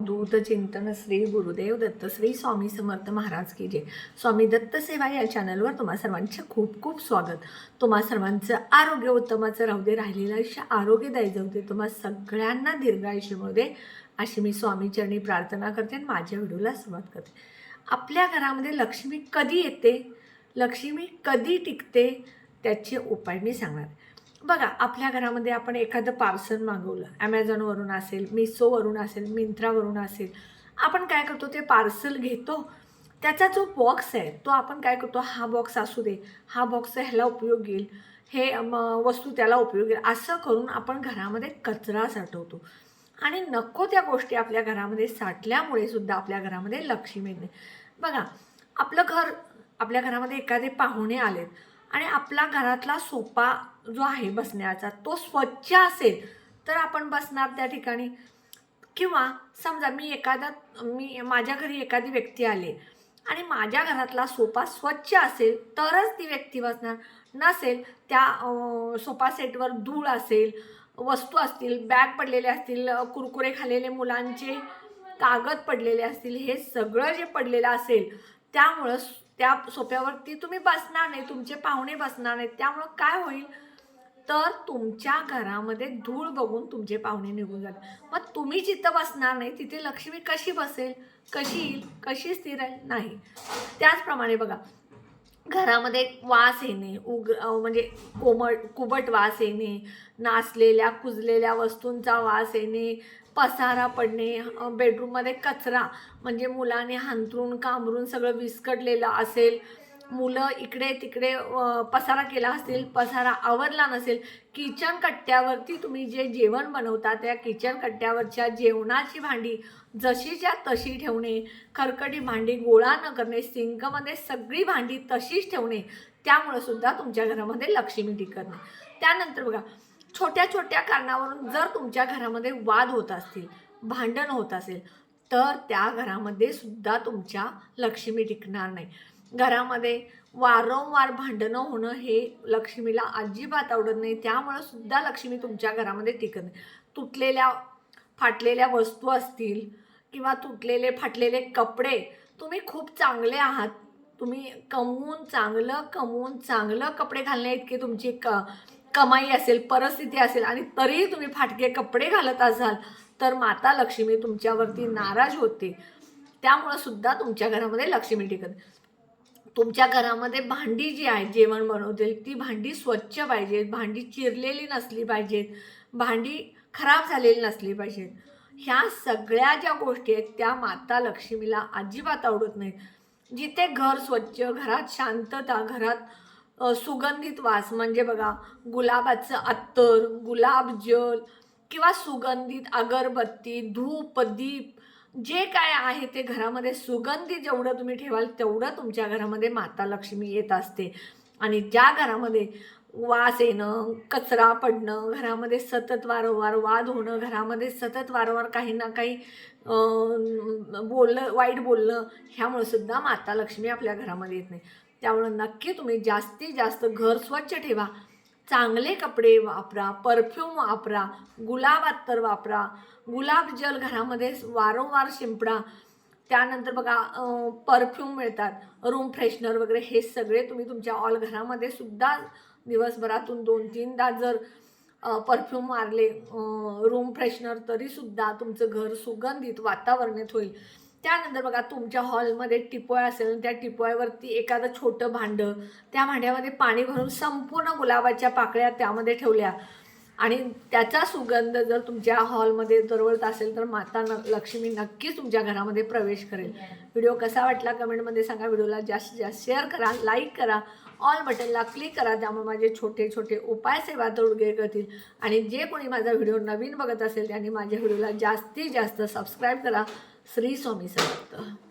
दूध चिंतन श्री गुरुदेव दत्त श्री स्वामी समर्थ महाराज की जय. स्वामी दत्त सेवा या चॅनलवर तुम्हा सर्वांचे खूप खूप स्वागत. तुम्हा सर्वांचं आरोग्य उत्तमाचं राहू दे राहिलेलं आयुष्य आरोग्यदायी जाऊ दे. तुम्हा सगळ्यांना दीर्घायुष्य मिळू दे अशी मी स्वामीचरणी प्रार्थना करते आणि माझ्या व्हिडिओला सुरुवात करते. आपल्या घरामध्ये लक्ष्मी कधी येते? लक्ष्मी कधी टिकते? त्याचे उपाय मी सांगणार. बघा आपल्या घरामध्ये आपण एखादं पार्सल मागवलं ॲमेझॉनवरून असेल मिसोवरून असेल मिंत्रावरून असेल आपण काय करतो ते पार्सल घेतो. त्याचा जो बॉक्स आहे तो आपण काय करतो हा बॉक्स असू दे हा बॉक्स ह्याला उपयोग येईल हे वस्तू त्याला उपयोग येईल असं करून आपण घरामध्ये कचरा साठवतो. आणि नको त्या गोष्टी आपल्या घरामध्ये साठल्यामुळे सुद्धा आपल्या घरामध्ये लक्ष्मी येते बघा आपलं घर आपल्या घरामध्ये एखादे पाहुणे आलेत आणि आपला घरातला सोपा जो आहे बसण्याचा तो स्वच्छ असेल तर आपण बसणार त्या ठिकाणी. किंवा समजा मी एखादा मी माझ्या घरी एखादी व्यक्ती आली आणि माझ्या घरातला सोफा स्वच्छ असेल तरच ती व्यक्ती बसणार. नसेल त्या सोपा सोफा सेटवर धूळ असेल वस्तू असतील बॅग पडलेले असतील कुरकुरे खाल्लेले मुलांचे कागद पडलेले असतील हे सगळं जे पडलेलं असेल त्यामुळं त्या सोप्यावरती तुम्ही बसणार नाही तुमचे पाहुणे बसणार नाहीत. त्यामुळं काय होईल? तर तुमच्या घरामध्ये धूळ बघून तुमचे पाहुणे निघून जाते मग तुम्ही जिथं बसणार नाही तिथे लक्ष्मी कशी बसेल? कशी येईल? कशी स्थिर नाही. त्याचप्रमाणे बघा घरामध्ये वास येणे उग म्हणजे कोमट कुबट वास येणे नासलेल्या कुजलेल्या वस्तूंचा वास येणे पसारा पडणे बेडरूममध्ये कचरा म्हणजे मुलाने हांतरून कामरून सगळं विस्कटलेलं असेल मुलं इकडे तिकडे पसारा केला असतील पसारा आवरला नसेल किचन कट्ट्यावरती तुम्ही जे जेवण बनवता त्या किचन कट्ट्यावरच्या जेवणाची भांडी जशीच्या तशी ठेवणे खरकटी भांडी गोळा न करणे सिंकमध्ये सगळी भांडी तशीच ठेवणे त्यामुळं सुद्धा तुमच्या घरामध्ये लक्ष्मी टिकत नाही. त्यानंतर बघा छोट्या छोट्या कारणावरून जर तुमच्या घरामध्ये वाद होत असतील भांडण होत असेल तर त्या घरामध्ये सुद्धा तुमच्या लक्ष्मी टिकणार नाही. घरामध्ये वारंवार भांडणं होणं हे लक्ष्मीला अजिबात आवडत नाही. त्यामुळं सुद्धा लक्ष्मी तुमच्या घरामध्ये टिकत नाही. तुटलेल्या फाटलेल्या वस्तू असतील किंवा तुटलेले फाटलेले कपडे तुम्ही खूप चांगले आहात. तुम्ही कमवून चांगलं कमवून चांगलं कपडे घालण्या इतकी तुमची क कमाई असेल परिस्थिती असेल आणि तरीही तुम्ही फाटके कपडे घालत असाल तर माता लक्ष्मी तुमच्यावरती नाराज होते. त्यामुळं सुद्धा तुमच्या घरामध्ये लक्ष्मी टिकत तुमच्या घरामध्ये भांडी जी आहेत जेवण बनवतील ती भांडी स्वच्छ पाहिजेत भांडी चिरलेली नसली पाहिजेत भांडी खराब झालेली नसली पाहिजेत. ह्या सगळ्या ज्या गोष्टी आहेत त्या माता लक्ष्मीला अजिबात आवडत नाहीत. जिथे घर स्वच्छ घरात शांतता घरात सुगंधित वास म्हणजे बघा गुलाबाचं अत्तर गुलाब जल किंवा सुगंधित अगरबत्ती धूप दीप जे काय आहे ते घरामध्ये सुगंधी जेवढं तुम्ही ठेवाल तेवढं तुमच्या घरामध्ये माता लक्ष्मी येत असते. आणि ज्या घरामध्ये वास येणं कचरा पडणं घरामध्ये सतत वारंवार वाद होणं घरामध्ये सतत वारंवार काही ना काही बोलणं बोललं वाईट बोलणं ह्यामुळे सुद्धा माता लक्ष्मी आपल्या घरामध्ये येत नाही. त्यामुळं नक्की तुम्ही जास्तीत जास्त घर स्वच्छ ठेवा. चांगले कपडे वापरा परफ्यूम वापरा गुलाब अत्तर वापरा गुलाब जल घरामध्ये वारंवार शिंपडा. त्यानंतर बघा परफ्यूम मिळतात रूम फ्रेशनर वगैरे हे सगळे तुम्ही तुमच्या ऑल घरामध्ये सुद्धा दिवसभरातून दोन तीनदा जर परफ्यूम मारले रूम फ्रेशनर तरीसुद्धा तुमचं घर सुगंधित वातावरणात होईल. त्यानंतर बघा तुमच्या हॉलमध्ये टिपोय असेल त्या टिपोयावरती एखादं छोटं भांडं त्या भांड्यामध्ये पाणी भरून संपूर्ण गुलाबाच्या पाकळ्या त्यामध्ये ठेवल्या. आणि त्याचा सुगंध जर तुमच्या हॉलमध्ये दरवळत असेल तर माता न लक्ष्मी नक्कीच तुमच्या घरामध्ये प्रवेश करेल. व्हिडिओ कसा वाटला कमेंटमध्ये सांगा. व्हिडिओला जास्तीत जास्त शेअर करा लाईक करा ऑल बटनला क्लिक करा त्यामुळे माझे छोटे छोटे उपाय सेवा तोडगे करतील. आणि जे कोणी माझा व्हिडिओ नवीन बघत असेल त्यांनी माझ्या व्हिडिओला जास्तीत जास्त सबस्क्राईब करा. श्री स्वामी समर्थ.